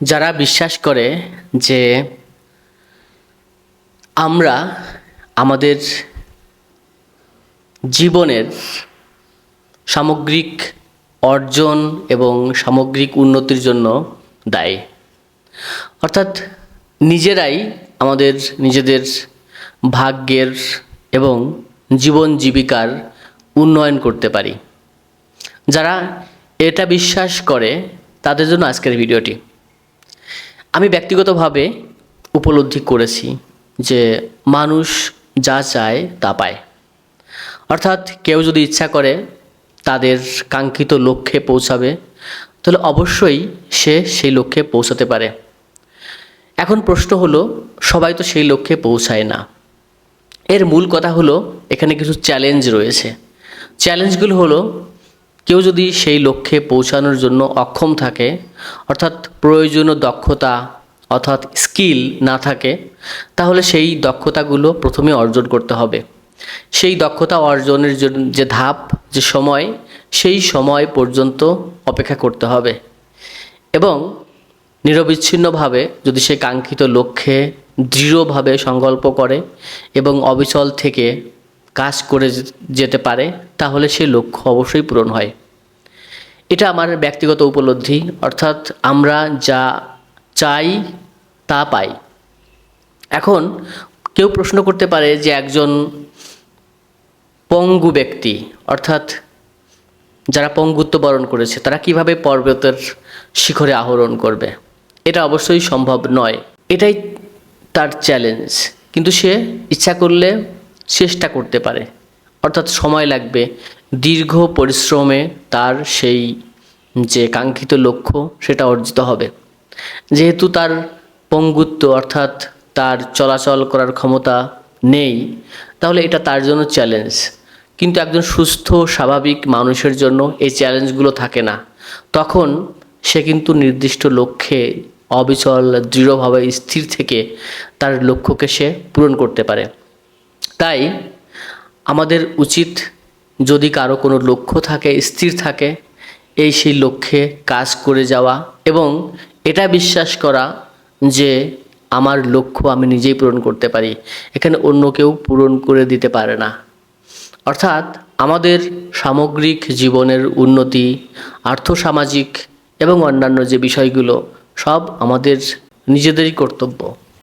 যারা বিশ্বাস করে যে আমরা আমাদের জীবনের সামগ্রিক অর্জন এবং সামগ্রিক উন্নতির জন্য দায়ী। অর্থাৎ নিজেরাই আমাদের নিজেদের ভাগ্যের এবং জীবন জীবিকার উন্নয়ন করতে পারি। যারা এটা বিশ্বাস করে তাদের জন্য আজকের ভিডিওটি। আমি ব্যক্তিগতভাবে উপলব্ধি করেছি যে মানুষ যা চায় তা পায়। অর্থাৎ কেউ যদি ইচ্ছা করে তাদের কাঙ্ক্ষিত লক্ষ্যে পৌঁছাবে, তাহলে অবশ্যই সে সেই লক্ষ্যে পৌঁছাতে পারে। এখন প্রশ্ন হলো, সবাই তো সেই লক্ষ্যে পৌঁছায় না। এর মূল কথা হলো, এখানে কিছু চ্যালেঞ্জ রয়েছে। চ্যালেঞ্জগুলো হলো কেউ যদি সেই লক্ষ্যে পৌঁছানোর জন্য অক্ষম থাকে, অর্থাৎ প্রয়োজনীয় দক্ষতা, অর্থাৎ স্কিল না থাকে, তাহলে সেই দক্ষতাগুলো প্রথমে অর্জন করতে হবে। সেই দক্ষতা অর্জনের জন্য যে ধাপ, যে সময়, সেই সময় পর্যন্ত অপেক্ষা করতে হবে। এবং নিরবিচ্ছিন্নভাবে যদি সে কাঙ্ক্ষিত লক্ষ্যে দৃঢ়ভাবে সংকল্প করে এবং অবিচল থেকে কাজ করে যেতে পারে, তাহলে সে লক্ষ্য অবশ্যই পূরণ হয়। এটা আমার ব্যক্তিগত উপলব্ধি। অর্থাৎ আমরা যা চাই, তা পাই। এখন কেউ প্রশ্ন করতে পারে যে একজন পঙ্গু ব্যক্তি, অর্থাৎ যারা পঙ্গুত্ব বরণ করেছে, তারা কীভাবে পর্বতের শিখরে আহরণ করবে? এটা অবশ্যই সম্ভব নয়। এটাই তার চ্যালেঞ্জ কিন্তু সে ইচ্ছা করলে চেষ্টা করতে পারে। অর্থাৎ সময় লাগবে। দীর্ঘ পরিশ্রমে তার সেই যে কাঙ্ক্ষিত লক্ষ্য, সেটা অর্জিত হবে। যেহেতু তার পঙ্গুত্ব অর্থাৎ তার চলাচল করার ক্ষমতা নেই, তাহলে এটা তার জন্য চ্যালেঞ্জ কিন্তু একজন সুস্থ, স্বাভাবিক মানুষের জন্য এই চ্যালেঞ্জগুলো থাকে না। তখন সে কিন্তু নির্দিষ্ট লক্ষ্যে অবিচল, দৃঢ়ভাবে স্থির থেকে তার লক্ষ্যকে সে পূরণ করতে পারে। তাই আমাদের উচিত যদি কারও কোনো লক্ষ্য থাকে, স্থির থাকে, এই সেই লক্ষ্যে কাজ করে যাওয়া এবং এটা বিশ্বাস করা যে আমার লক্ষ্য আমি নিজেই পূরণ করতে পারি, এখানে অন্য কেউ পূরণ করে দিতে পারে না। অর্থাৎ আমাদের সামগ্রিক জীবনের উন্নতি, আর্থসামাজিক এবং অন্যান্য যে বিষয়গুলো, সব আমাদের নিজেদেরই কর্তব্য।